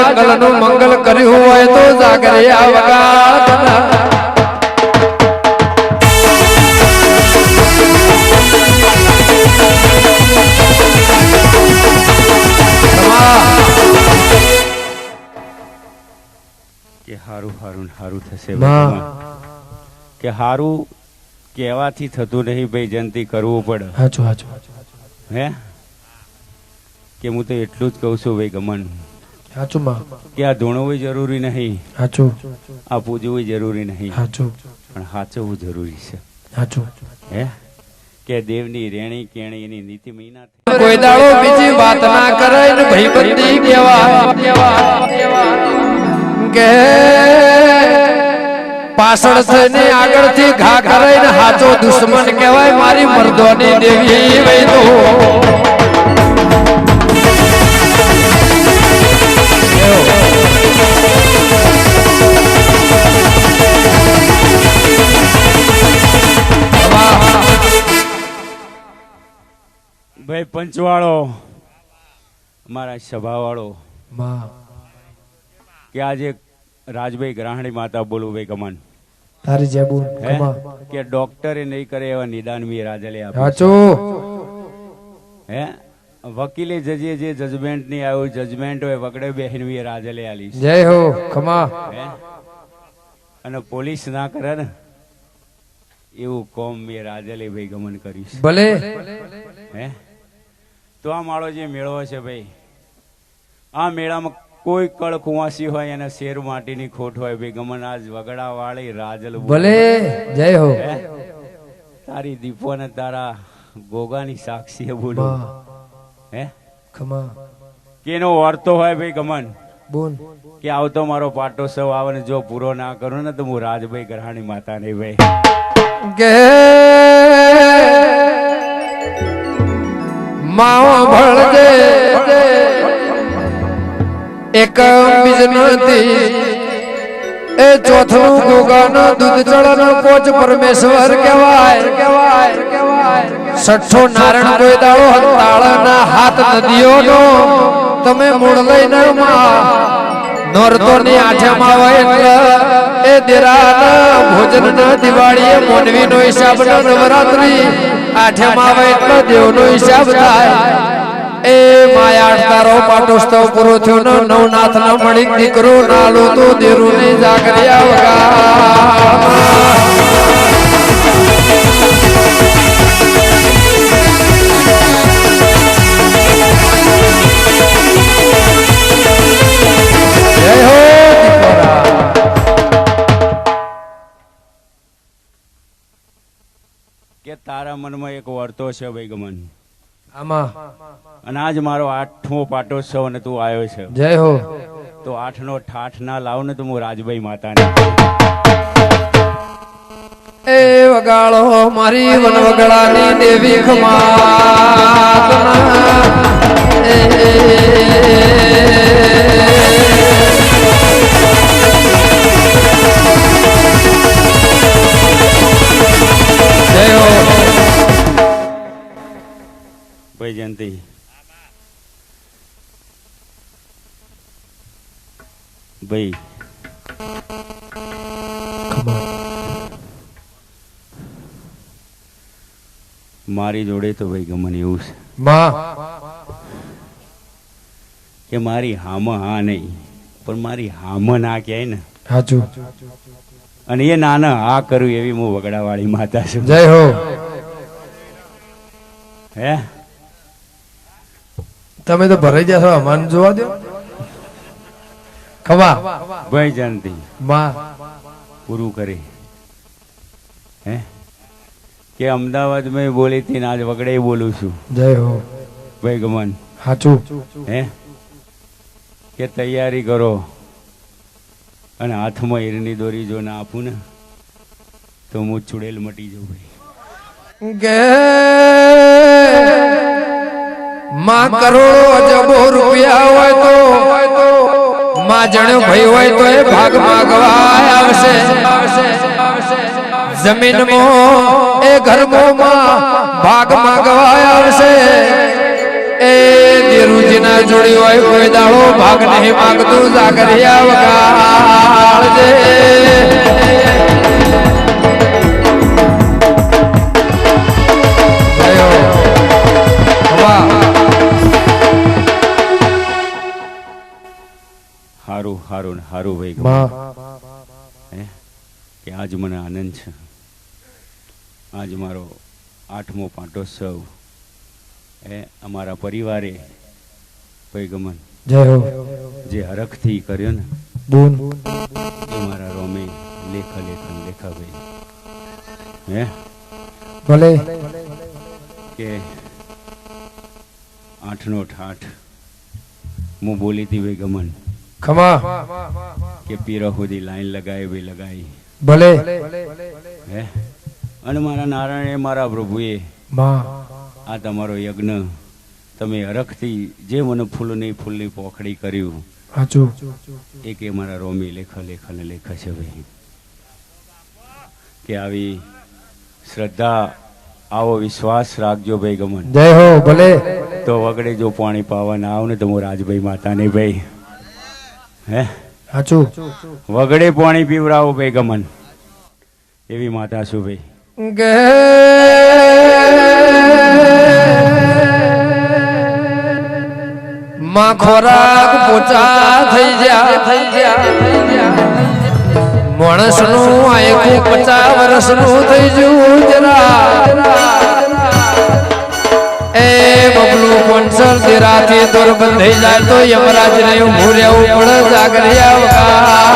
જંગલનું મંગલ કર્યું હોય તો જાગરિયા વગાડના કે હારું હારું હારું થશે. કે હારું કહેવાથી થતું નહીં ભાઈ જંતી કરવું પડે. હાચું હાચું. હે? કે હું તો એટલું જ કહું છું ભાઈ ગમન. હાચું માં. કે આ ધોણવું જરૂરી નહીં. સાચું આ પૂજવું જરૂરી નહીં. સાચું પણ સાચવવું જરૂરી છે. સાચું હે? કે દેવની રેણી કેણી એની નીતિ મહિના કોઈ દાડો બીજી વાત ના કરે ને ભાઈબંધી કેવા કે પાછળ થઈને આગળથી ઘા કરે ને હાચો દુશ્મન કહેવાય. મારી મર્દોની દેવી વૈદો. ભાઈ પંચવાળો. મારા સભાવાળો. કે આજે રાજભાઈ ગ્રાહણી માતા બોલું ભાઈ કમાન તારી જેબુ હે? કે ડોક્ટરે નહીં કરે એવા નિદાન મી રાજલે હાચું હે? વકીલે જજે જે જજમેન્ટની આવ્યું જજમેન્ટ હોય વગડે બેહીન વી રાજલે આલી જય હો ખમા હે? અને પોલીસ ના કરે ને એવું કોમ મેં રાજલે ભાઈ ગમન કરીશ. ભલે. હે? તો આ માળો જે મેળો છે ભાઈ આ મેળામાં કોઈ કળ કુવાસી હોય અને શેર માટીની ખોટ હોય ભાઈ ગમન આજ વગડા વાળી રાજલ ભલે જય હો. તારી દીપો ને તારા ગોગાની સાક્ષી બોલો. હે? ખમા. કેનો વર્તો હોય ભાઈ ગમન? બોલ. કે આવતો મારો પાટોત્સવ આવે ને જો પૂરો ના કરો ને તો હું રાજભાઈ ગ્રહાણી માતા ને ભાઈ. કે માવો ભળજે એક બીજ એ ચોથું ગોગાનો દૂધ ચડનો પોચ પરમેશ્વર કહેવાય. સઠ્ઠો નારણ કોઈ દાડો હંતાળના હાથ નદીઓનો તમે મૂળ લઈને માં નોરતો ની આઠમાં હોય એટલે એ દેરાના ભોજન ના દિવાળીએ મોનવી નો હિસાબ ના નવરાત્રી. આઠમાં હોય એટલો દેવનો હિસાબ થાય. એ માયા તારો પાટોસ્તવ પૂરો થયો ને નવનાથ ના મળી દીકરો નાલો તો દેરું ની જાગરી વગા કે તારા મનમાં એક વર્તો છે ભાઈ આમાં. અને આજ મારો આઠમો પાટોત્સવ અને તું આવ્યો છે. જય હો. તો આઠ નો ઠાઠ ના લાવ ને તો હું રાજભાઈ માતાને એ વગાડો મારી વન વગડાની દેવી ખમા જયંતિ ભાઈ મારી જોડે તો ભાઈ ગમન એવું છે કે મારી હામ હા નહીં પણ મારી હામ ના કહેવાય ને સાચું અને એ નાના હા કરું એવી હું વગડાવાળી માતા છું જય હો હે તમે તો ભરાઈ જશો અમન જોવા દો. ખમા ભાઈ જાનતી. માં પૂરું કરે. હે? કે અમદાવાદ મેં બોલી હતી આજ વગડે બોલું છું. જય હો. ભાઈ ગમન. સાચું હે? કે તૈયારી કરો. અને હાથમાં હીરની દોરી જો ના આપું ને તો હું ચુડેલ મટી જાઉં ભાઈ. માં કરોડો અજબો રૂપિયા હોય તો, માં જણ્યો ભાઈ હોય તો એ ભાગ માગવા આવશે. જમીનમાં એ ઘરમાં ભાગ માગવા આવશે. એ દેરુજીના જોડી હોય કોઈ દાડો ભાગ નહીં માંગતું, જાગરિયા વગાડજે હારું હારું ને હારું ભાઈ હે? કે આજ મને આનંદ છે. આજ મારો આઠમો પાટોત્સવ એ અમારા પરિવારે પૈગમન ગમન જે હરખથી કર્યો ને બુન. એ મારા રોમે લેખ લેખન લેખા ભાઈ હે? ભલે. કે આઠનો ઠાઠ હું બોલી હતી ભાઈ ગમન ખમા કે પીરો સુધી લાઈન લગાવી ભાઈ લગાવી ભલે. હે? અને મારા નારાયણે મારા પ્રભુએ આ તમારો યજ્ઞ તમે હરખથી જે મને ફૂલની ફૂલની પોખડી કર્યું હાચું એ કે મારા રોમી લેખ લેખ અને લેખ છે ભાઈ. કે આવી શ્રદ્ધા આવો વિશ્વાસ રાખજો ભાઈ ગમન. જય હો ભલે. તો વગડે જો પાણી પાવા ના આવ ને તો હું રાજભાઈ માતાને ભાઈ. હે? હાચું વગડે પાણી પીવડાવો ભાઈ ગમન એવી માતા છું ભાઈ. ગે માં ખોરાક પોચા થઈ જા થઈ જા માણસનું આયખું પચાસ વર્ષનું થઈ જવું જરા. કોન્સર રાતે દોર થઈ જાય તો યમરાજ ને ઊભું રહેવું પડે જાગરિયા